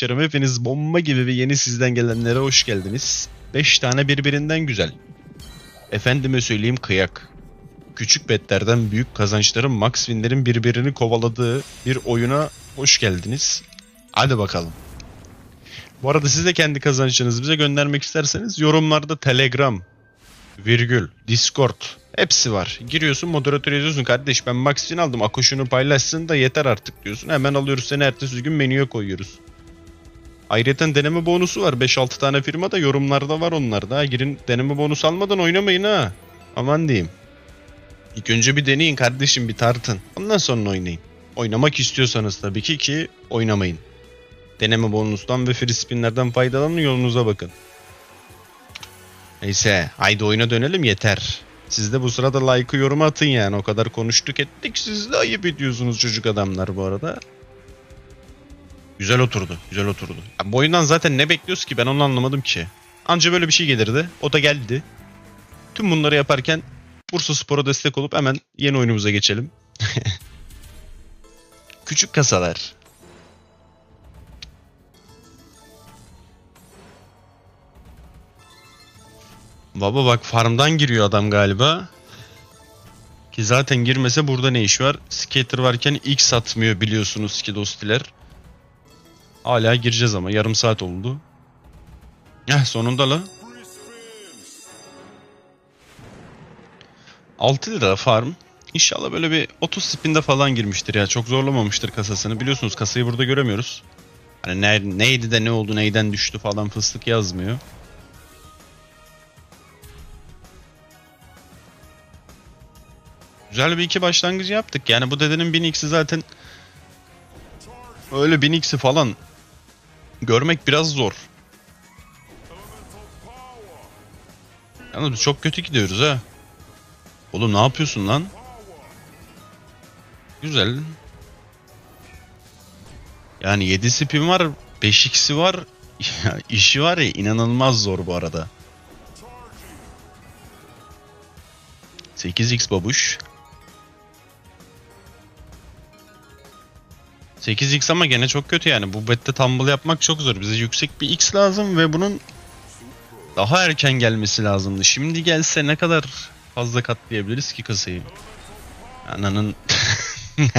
arkadaşlarım hepiniz bomba gibi bir yeni sizden gelenlere hoş geldiniz. 5 tane birbirinden güzel. Efendime söyleyeyim kıyak. Küçük betlerden büyük kazançların max winlerin birbirini kovaladığı bir oyuna hoş geldiniz. Hadi bakalım. Bu arada siz de kendi kazançlarınızı bize göndermek isterseniz yorumlarda Telegram, virgül, Discord hepsi var. Giriyorsun moderatör yazıyorsun kardeş ben max win aldım Akoşunu paylaşsın da yeter artık diyorsun. Hemen alıyoruz seni ertesi gün menüye koyuyoruz. Ayrıca deneme bonusu var. 5-6 tane firma da yorumlarda var onlarda. Ha, Girin deneme bonusu almadan oynamayın ha. Aman diyeyim. İlk önce bir deneyin kardeşim bir tartın. Ondan sonra oynayın. Oynamak istiyorsanız tabii ki ki oynamayın. Deneme bonustan ve free spinlerden faydalanın yolunuza bakın. Neyse haydi oyuna dönelim yeter. Siz de bu sırada like'ı yoruma atın yani. O kadar konuştuk ettik. Siz de ayıp ediyorsunuz çocuk adamlar bu arada. Güzel oturdu. Güzel oturdu. Ya bu oyundan zaten ne bekliyoruz ki ben onu anlamadım ki. Anca böyle bir şey gelirdi. O da geldi. Tüm bunları yaparken Bursa Spor'a destek olup hemen yeni oyunumuza geçelim. Küçük kasalar. Baba bak farmdan giriyor adam galiba. Ki zaten girmese burada ne iş var? Skater varken X atmıyor biliyorsunuz ki dostiler. Hala gireceğiz ama yarım saat oldu. Heh sonunda la. 6 lira farm. İnşallah böyle bir 30 spinde falan girmiştir ya. Çok zorlamamıştır kasasını. Biliyorsunuz kasayı burada göremiyoruz. Hani ne, neydi de ne oldu neyden düştü falan fıstık yazmıyor. Güzel bir iki başlangıcı yaptık. Yani bu dedenin 1000x'i zaten öyle 1000x'i falan görmek biraz zor. Yalnız çok kötü gidiyoruz ha. Oğlum ne yapıyorsun lan? Güzel. Yani 7 spin var, 5x'i var. Ya işi var ya inanılmaz zor bu arada. 8x babuş. 8x ama gene çok kötü yani. Bu bette tumble yapmak çok zor. Bize yüksek bir x lazım ve bunun daha erken gelmesi lazımdı. Şimdi gelse ne kadar fazla katlayabiliriz ki kasayı? Ananın...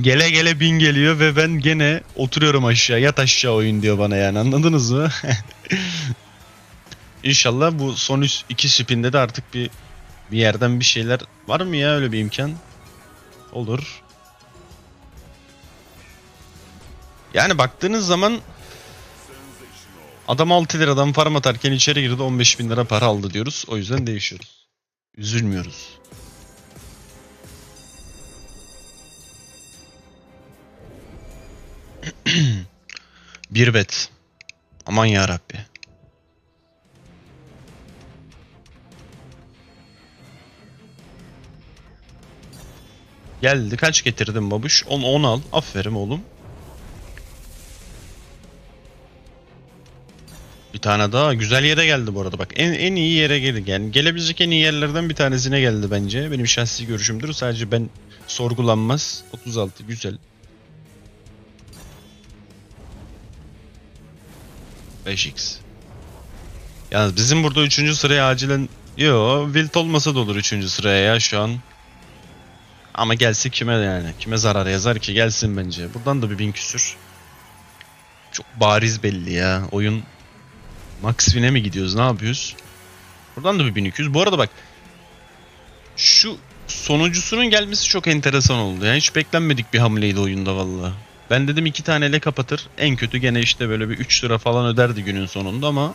gele gele bin geliyor ve ben gene oturuyorum aşağı. Yat aşağı oyun diyor bana yani anladınız mı? İnşallah bu son iki spinde de artık bir bir yerden bir şeyler var mı ya öyle bir imkan? Olur. Yani baktığınız zaman adam 6 liradan farm atarken içeri girdi 15 bin lira para aldı diyoruz. O yüzden değişiyoruz. Üzülmüyoruz. bir bet. Aman ya Rabbi. Geldi. Kaç getirdin babuş? 10 10 al. Aferin oğlum. Tane daha güzel yere geldi bu arada bak. En, en iyi yere geldi. Yani gelebilecek en iyi yerlerden bir tanesine geldi bence. Benim şahsi görüşümdür. Sadece ben sorgulanmaz. 36 güzel. 5x. Yalnız bizim burada 3. sıraya acilen Yo, Wilt olmasa da olur 3. sıraya ya şu an. Ama gelse kime yani? Kime zarar yazar ki? Gelsin bence. Buradan da bir bin küsür. Çok bariz belli ya. Oyun Max mi gidiyoruz? Ne yapıyoruz? Buradan da bir 1200. Bu arada bak şu sonuncusunun gelmesi çok enteresan oldu. Yani hiç beklenmedik bir hamleydi oyunda valla. Ben dedim iki taneyle kapatır. En kötü gene işte böyle bir 3 lira falan öderdi günün sonunda ama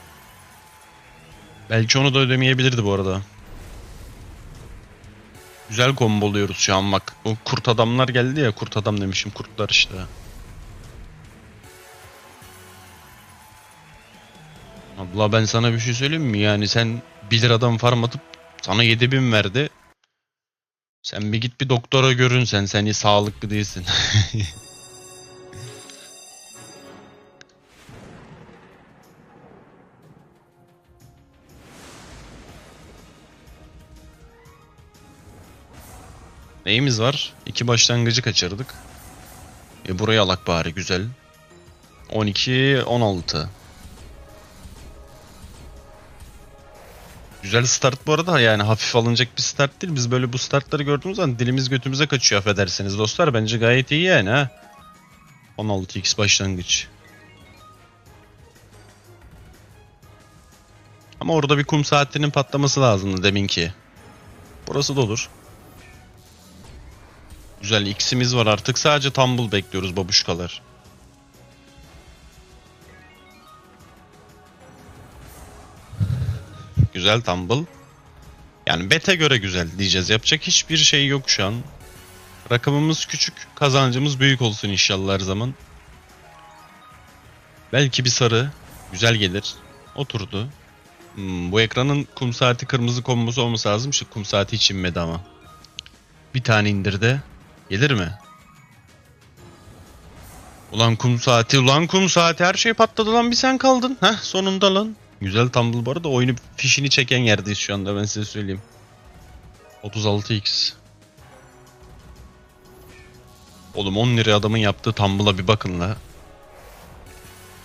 belki onu da ödemeyebilirdi bu arada. Güzel komboluyoruz şu an bak. O kurt adamlar geldi ya. Kurt adam demişim. Kurtlar işte. Abla ben sana bir şey söyleyeyim mi? Yani sen 1 liradan farm atıp sana 7000 verdi. Sen bir git bir doktora görün sen. Sen iyi sağlıklı değilsin. Neyimiz var? İki başlangıcı kaçırdık. E burayı alak bari güzel. 12, 16. Güzel start bu arada yani hafif alınacak bir start değil. Biz böyle bu startları gördüğümüz zaman dilimiz götümüze kaçıyor affedersiniz dostlar. Bence gayet iyi yani ha. 16x başlangıç. Ama orada bir kum saatinin patlaması lazımdı deminki. Burası da olur. Güzel X'imiz var artık. Sadece tumble bekliyoruz babuşkalar. Güzel tumble. Yani bete göre güzel diyeceğiz. Yapacak hiçbir şey yok şu an. Rakamımız küçük, kazancımız büyük olsun inşallah her zaman. Belki bir sarı güzel gelir. Oturdu. Hmm, bu ekranın kum saati kırmızı kombosu olması lazım. İşte kum saati hiç inmedi ama. Bir tane indirdi. Gelir mi? Ulan kum saati, ulan kum saati her şey patladı lan bir sen kaldın. Heh sonunda lan. Güzel tumble bu arada oyunu fişini çeken yerdeyiz şu anda ben size söyleyeyim. 36x. Oğlum 10 lira adamın yaptığı tumble'a bir bakın la.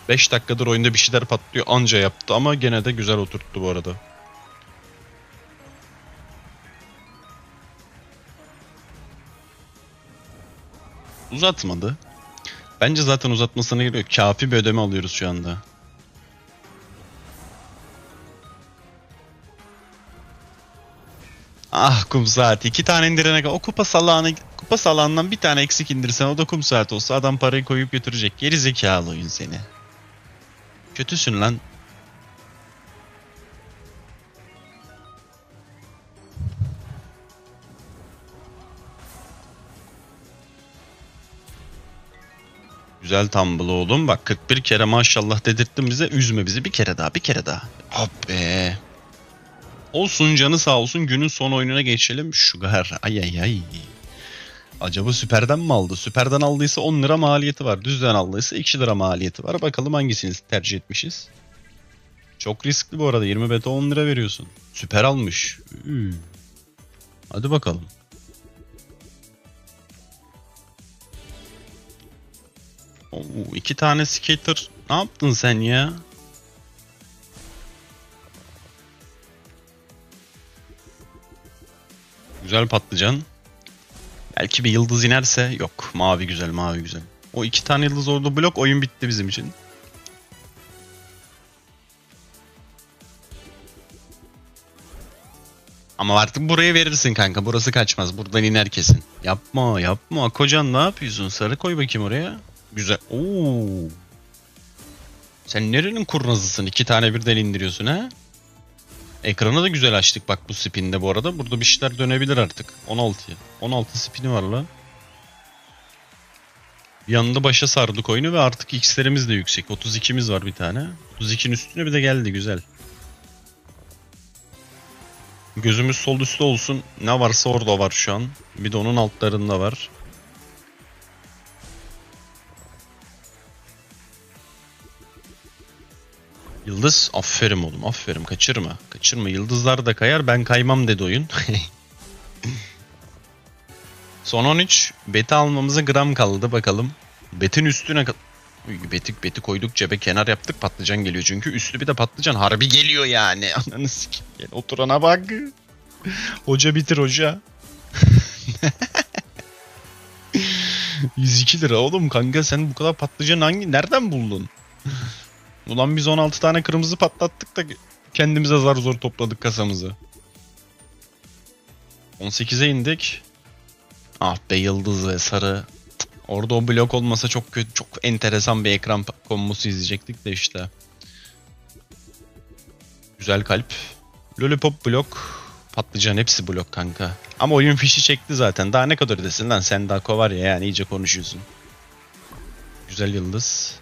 5 dakikadır oyunda bir şeyler patlıyor anca yaptı ama gene de güzel oturttu bu arada. Uzatmadı. Bence zaten uzatmasına giriyor. Kafi bir ödeme alıyoruz şu anda. Ah kum saati. iki tane indirene kadar. O kupa salağını, kupa salağından bir tane eksik indirsen o da kum saati olsa adam parayı koyup götürecek. Geri zekalı oyun seni. Kötüsün lan. Güzel tumble oğlum. Bak 41 kere maşallah dedirttin bize. Üzme bizi bir kere daha bir kere daha. Hop be. Olsun canı sağ olsun günün son oyununa geçelim. Sugar ay ay ay. Acaba süperden mi aldı? Süperden aldıysa 10 lira maliyeti var. Düzden aldıysa 2 lira maliyeti var. Bakalım hangisini tercih etmişiz. Çok riskli bu arada. 20 beta 10 lira veriyorsun. Süper almış. Üü. Hadi bakalım. Oo, iki tane skater. Ne yaptın sen ya? Güzel patlıcan. Belki bir yıldız inerse yok. Mavi güzel, mavi güzel. O iki tane yıldız orada blok oyun bitti bizim için. Ama artık buraya verirsin kanka. Burası kaçmaz. Buradan iner kesin. Yapma yapma. Kocan ne yapıyorsun? Sarı koy bakayım oraya. Güzel. Oo. Sen nerenin kurnazısın? İki tane birden indiriyorsun ha? Ekranı da güzel açtık bak bu spinde bu arada. Burada bir şeyler dönebilir artık. 16. 16 spini var lan. Yanında başa sardık oyunu ve artık x'lerimiz de yüksek. 32'miz var bir tane. 32'nin üstüne bir de geldi güzel. Gözümüz sol üstte olsun. Ne varsa orada var şu an. Bir de onun altlarında var. Yıldız aferin oğlum aferin kaçırma. Kaçırma yıldızlar da kayar ben kaymam dedi oyun. Son 13 beti almamıza gram kaldı bakalım. Betin üstüne Uy, beti, beti koyduk cebe kenar yaptık patlıcan geliyor çünkü üstü bir de patlıcan harbi geliyor yani. Ananı sikeyim. Oturana bak. hoca bitir hoca. 102 lira oğlum kanka sen bu kadar patlıcan hangi nereden buldun? Ulan biz 16 tane kırmızı patlattık da kendimize zar zor topladık kasamızı. 18'e indik. Ah be yıldız ve sarı. Orada o blok olmasa çok kötü, çok enteresan bir ekran kombosu izleyecektik de işte. Güzel kalp. Lollipop blok. Patlıcan hepsi blok kanka. Ama oyun fişi çekti zaten. Daha ne kadar ödesin lan sen daha var ya yani iyice konuşuyorsun. Güzel yıldız.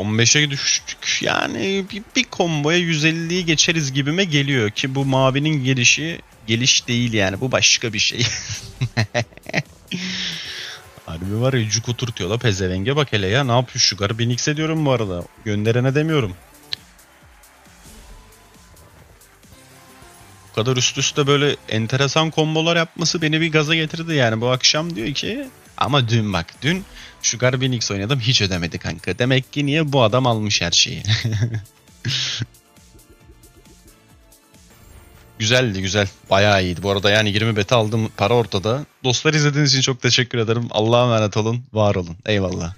Son 5'e düştük. Yani bir, bir komboya 150'yi geçeriz gibime geliyor ki bu mavinin gelişi geliş değil yani bu başka bir şey. Harbi var ya cuk oturtuyor la pezevenge bak hele ya ne yapıyor şu garı ben X ediyorum bu arada. Gönderene demiyorum. Bu kadar üst üste böyle enteresan kombolar yapması beni bir gaza getirdi yani bu akşam diyor ki Ama dün bak dün şu Garbinix oynadım hiç ödemedi kanka. Demek ki niye bu adam almış her şeyi. Güzeldi güzel. Bayağı iyiydi. Bu arada yani 20 beta aldım para ortada. Dostlar izlediğiniz için çok teşekkür ederim. Allah'a emanet olun. Var olun. Eyvallah.